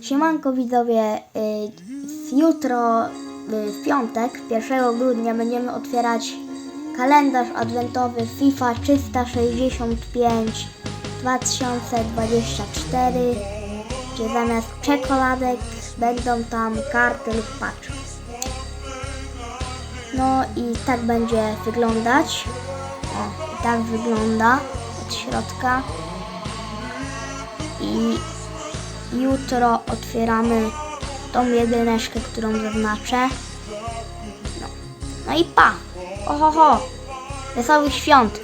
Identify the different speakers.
Speaker 1: Siemanko widzowie, y, jutro y, w piątek, 1 grudnia będziemy otwierać kalendarz adwentowy FIFA 365 2024, gdzie zamiast czekoladek będą tam karty lub paczki. No i tak będzie wyglądać. O, tak wygląda od środka. I jutro otwieramy tą jedyneczkę, którą zaznaczę. No, no i pa! Oho, ho! Wesołych świąt!